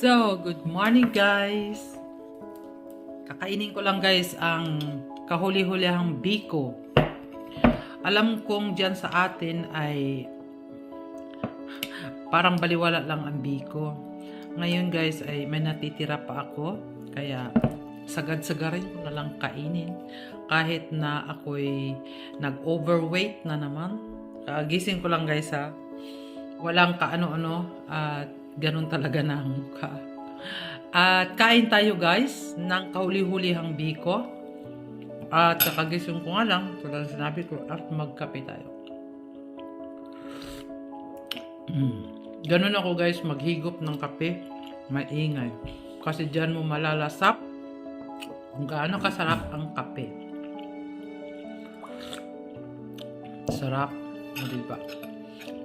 So, good morning guys. Kakainin ko lang guys ang kahuli-hulihang biko. Alam kong dyan sa atin ay parang baliwala lang ang biko. Ngayon guys ay may natitira pa ako. Kaya sagad-sagarin ko na lang kainin. Kahit na ako'y nag-overweight na naman. Kagising ko lang guys ha. Walang kaano-ano at ganun talaga na ang mukha. At kain tayo guys ng kahuli-hulihang biko. At kakagising ko nga lang, tulad sinabi ko, at magkape tayo. Mm. Ganun ako guys, maghigop ng kape, maingay. Kasi dyan mo malalasap kung gaano kasarap ang kape. Sarap, o diba?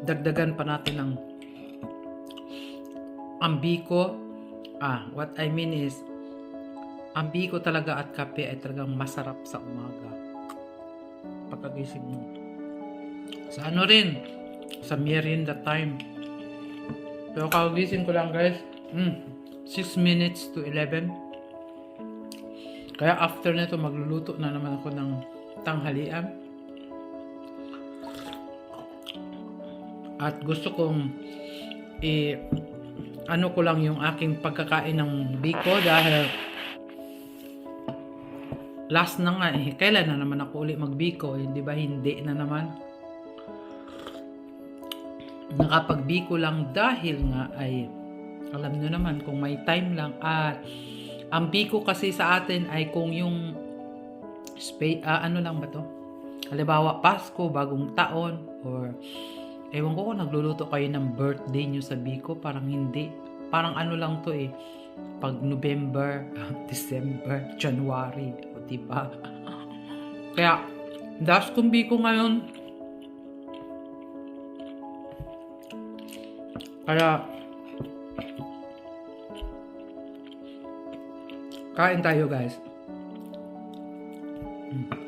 Dagdagan pa natin ng ang biko, ah, what I mean is, ang biko talaga at kape ay talagang masarap sa umaga. Pagkagising mo. Sa ano rin, sa merienda time. Pero kagising ko lang guys, mm, 6 minutes to 11. Kaya after nito magluluto na naman ako ng tanghalian. At gusto kong i ano ko lang yung aking pagkakain ng biko dahil last na nga eh. Kailan na naman ako ulit magbiko? Hindi ba hindi na naman? Nakapagbiko lang dahil nga ay alam nyo naman kung may time lang at ang biko kasi sa atin ay kung yung spa- ah, ano lang ba to? Halimbawa Pasko, bagong taon or Ewan ko kung nagluluto kayo ng birthday nyo sa Biko, parang hindi. Parang ano lang to eh. Pag November, December, January, o diba? Kaya, das kong Biko ngayon. Kaya, kain tayo guys. Mm.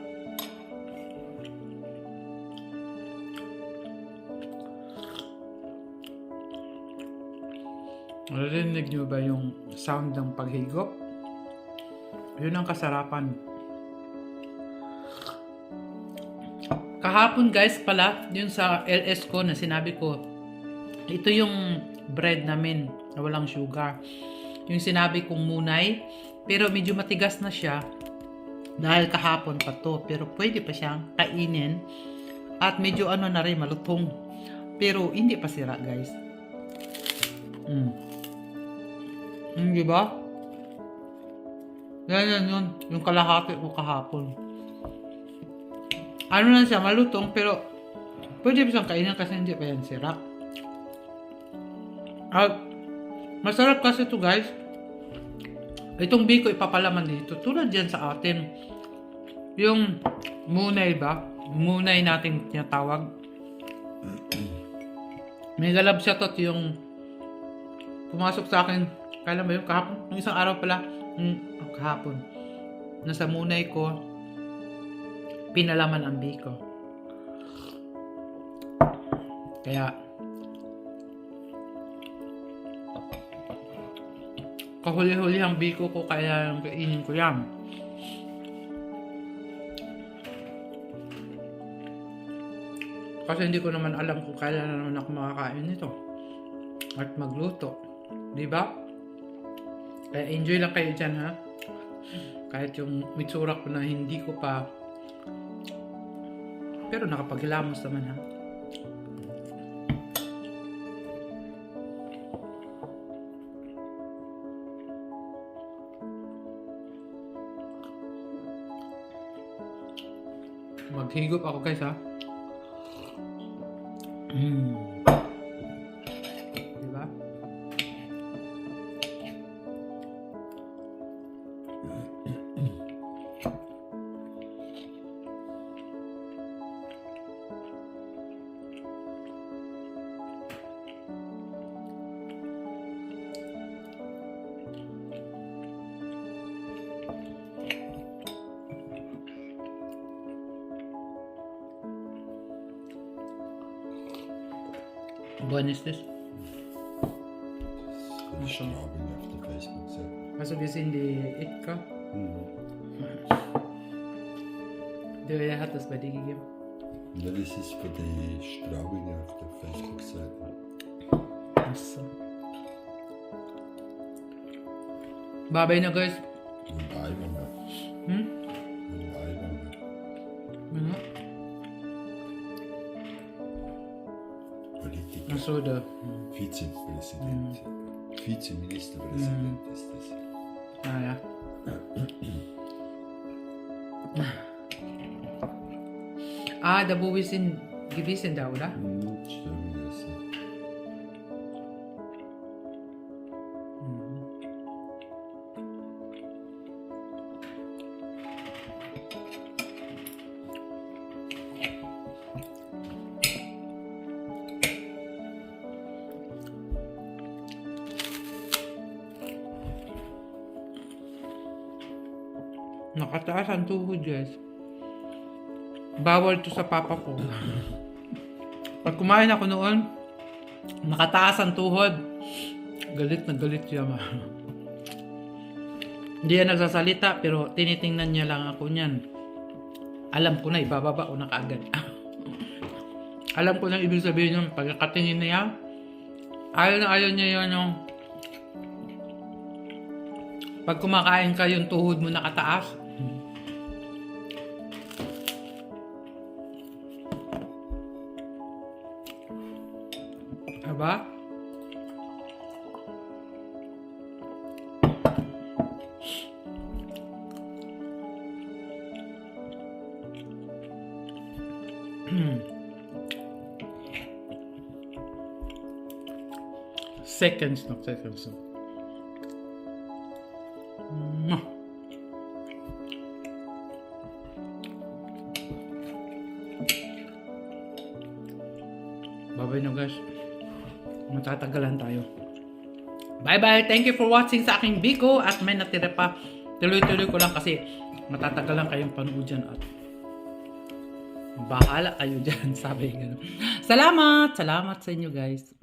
Narinig nyo ba yung sound ng paghigop? Yun ang kasarapan. Kahapon guys pala, yun sa LS ko na sinabi ko, ito yung bread namin na walang sugar. Yung sinabi kong munay, pero medyo matigas na siya dahil kahapon pa to. Pero pwede pa siyang kainin at medyo ano na rin, malutong. Pero hindi pa sira guys. Mm. Hmm, ba? Yan, yan, yun. Yung kalahati ko kahapon. Ano lang siya, malutong, pero pwede pa siyang kainin kasi hindi pa yan sira. At, masarap kasi to guys. Itong biko ipapalaman dito. Tulad yan sa atin. Yung munay ba? Munay nating tinatawag. May galab siya to yung pumasok sa akin kailan ba yun? Kahapon? Nung isang araw pala, oh, kahapon. Nasa munay ko, pinalaman ang biko. Kaya, kahuli-huli ang biko ko kaya kainin ko yan. Kasi hindi ko naman alam kung kailan na naman ako makakain nito. At magluto. Di ba? Kaya enjoy lang kayo dyan ha. Kahit yung mitsura ko na hindi ko pa pero nakapaghilamos naman ha. Maghigop ako guys ha. Mm. Buwan is this? für die Straubing auf der Facebook-Seite. Also wir sind die Itka. Mhm. Wer hat das bei dir gegeben? Ja, das ist für die Straubing auf der Facebook-Seite. Achso. Babay na guys. Und Eiwanger. Hmm? Und Eiwanger. Politiker. Ang soda. Vizepräsident. Vizeministerpräsident ist das. Ah, ja. ah, da wo wir sind gewesen da, oder? Mhm, Nakataas ang tuhod, guys. Bawal to sa papa ko. Pag kumain ako noon, nakataas ang tuhod. Galit na galit siya ma. Hindi yan nagsasalita pero tinitingnan niya lang ako niyan. Alam ko na, ibababa ko na kaagad. Alam ko na ibig sabihin yung pagkakatingin niya. Ayaw na ayaw niya yun yung pag kumakain ka yung tuhod mo nakataas. Seconds, not seconds. Mwah. Bye-bye na guys. Matatagalan tayo. Bye-bye! Thank you for watching sa aking Biko at may natira pa. Tuloy-tuloy ko lang kasi matatagalan kayong panood dyan at bahala kayo dyan, sabi ganun. Salamat! Salamat sa inyo guys.